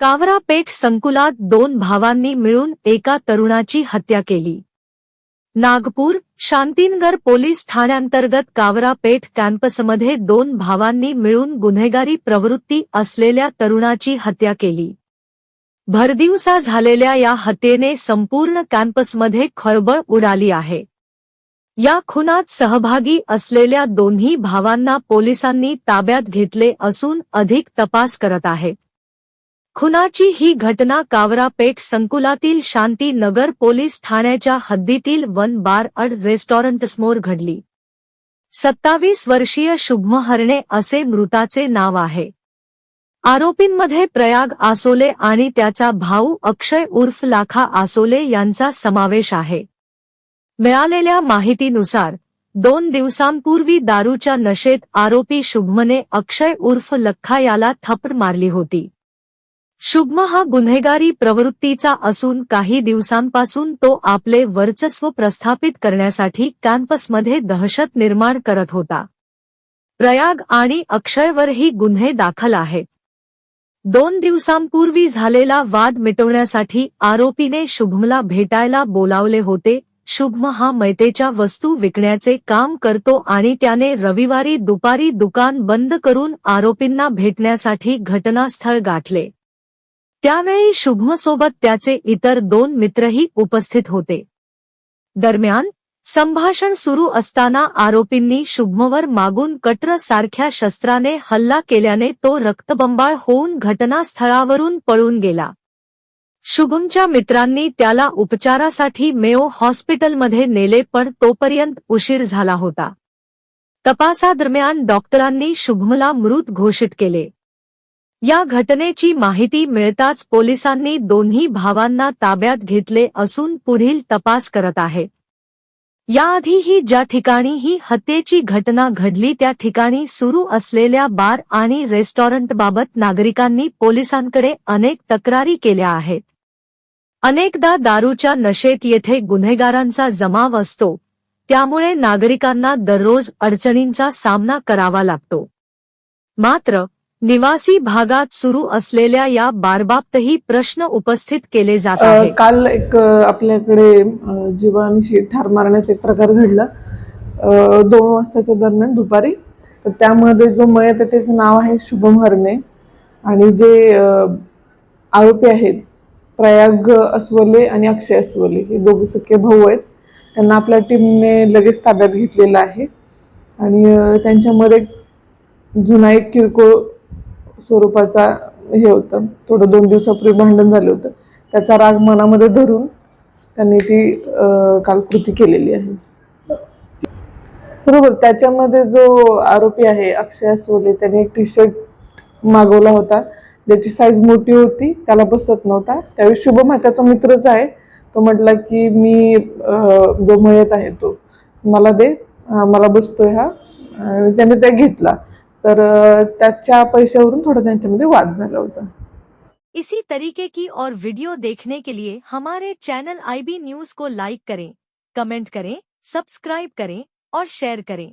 कावरापेठ संकुलात दोन भावांनी मिळून एका तरुणाची हत्या केली. नागपूर शांतीनगर पोलीस ठाण्यांतर्गत कावरापेठ कॅम्पसमध्ये दोन भावांनी मिळून गुन्हेगारी प्रवृत्ती असलेल्या तरुणाची हत्या केली. भरदिवसा झालेल्या या हत्येने संपूर्ण कॅम्पसमध्ये खळबळ उडाली आहे. या खुनात सहभागी असलेल्या दोन्ही भावांना पोलिसांनी ताब्यात घेतले असून अधिक तपास करत आहेत खुनाची ही घटना कावरापेठ संकुलातील शांती नगर पोलीस ठाण्याच्या हद्दीतील वन बार अड रेस्टॉरंटसमोर घडली. सत्तावीस वर्षीय शुभम हरणे असे मृताचे नाव आहे. आरोपींमध्ये प्रयाग आसोले आणि त्याचा भाऊ अक्षय उर्फ लाखा आसोले यांचा समावेश आहे. मिळालेल्या माहितीनुसार दोन दिवसांपूर्वी दारूच्या नशेत आरोपी शुभमने अक्षय उर्फ लख्खा याला थप्पड मारली होती. शुभम हा गुन्हेगारी प्रवृत्तीचा असून काही दिवसांपासून तो आपले वर्चस्व प्रस्थापित करण्यासाठी कॅम्पसमध्ये दहशत निर्माण करत होता. प्रयाग आणि अक्षयवरही गुन्हे दाखल आहेत. दोन दिवसांपूर्वी झालेला वाद मिटवण्यासाठी आरोपीने शुभमला भेटायला बोलावले होते. शुभम हा मैतेच्या वस्तू विकण्याचे काम करतो आणि त्याने रविवारी दुपारी दुकान बंद करून आरोपींना भेटण्यासाठी घटनास्थळ गाठले. त्यावेळी शुभमसोबत त्याचे इतर दोन मित्रही उपस्थित होते. दरम्यान संभाषण सुरू असताना आरोपींनी शुभमवर मागून कटर सारख्या शस्त्राने हल्ला केल्याने तो रक्तबंबाळ होऊन घटनास्थळावरून पळून गेला. शुभमच्या मित्रांनी त्याला उपचारासाठी मेओ हॉस्पिटलमध्ये नेले पण तोपर्यंत उशीर झाला होता. तपासादरम्यान डॉक्टरांनी शुभमला मृत घोषित केले. या घटनेची माहिती मिळताच पोलिसांनी दोन्ही भावांना ताब्यात घेतले असून पुढील तपास करत आहेत याआधीही ज्या ठिकाणी ही हत्येची घटना घडली त्या ठिकाणी सुरू असलेल्या बार आणि रेस्टॉरंटबाबत नागरिकांनी पोलिसांकडे अनेक तक्रारी केल्या आहेत. अनेकदा दारूच्या नशेत येथे गुन्हेगारांचा जमाव असतो. त्यामुळे नागरिकांना दररोज अडचणींचा सामना करावा लागतो. मात्र निवासी भागात सुरू असलेल्या या बारबाबतही प्रश्न उपस्थित केले जात काल एक आपल्याकडे अ, जीवाणूशी ठार मारण्याचा एक प्रकार घडला. दोन वाजताच्या दरम्यान दुपारी. तर त्यामध्ये जो मयत आहे त्याचं नाव आहे शुभम हरणे. आणि जे आरोपी आहेत प्रयाग अस्वले आणि अक्षय अस्वले हे दोघे सख्खे भाऊ आहेत. त्यांना आपल्या टीमने लगेच ताब्यात घेतलेलं आहे. आणि त्यांच्यामध्ये जुना एक किरकोळ स्वरूपाचा हे होतं. थोडं दोन दिवसापूर्वी भांडण झालं होतं. त्याचा राग मनामध्ये धरून त्यांनी ती कालकृती काल कृती केलेली आहे. बरोबर त्याच्यामध्ये जो आरोपी आहे अक्षय सोले त्याने एक टी शर्ट मागवला होता. ज्याची साईज मोठी होती त्याला बसत नव्हता. त्यावेळी शुभम हा त्याचा मित्रच आहे. तो म्हटला की मी जो मयत आहे तो मला दे. मला बसतोय हा. त्याने त्या घेतला. तर त्याच्या पैशावरून थोडा त्यांच्यामध्ये वाद झाला होता. इसी तरीके की और वीडियो देखने के लिए हमारे चैनल आईबी न्यूज़ को लाइक करें कमेंट करें सब्सक्राइब करें और शेयर करें।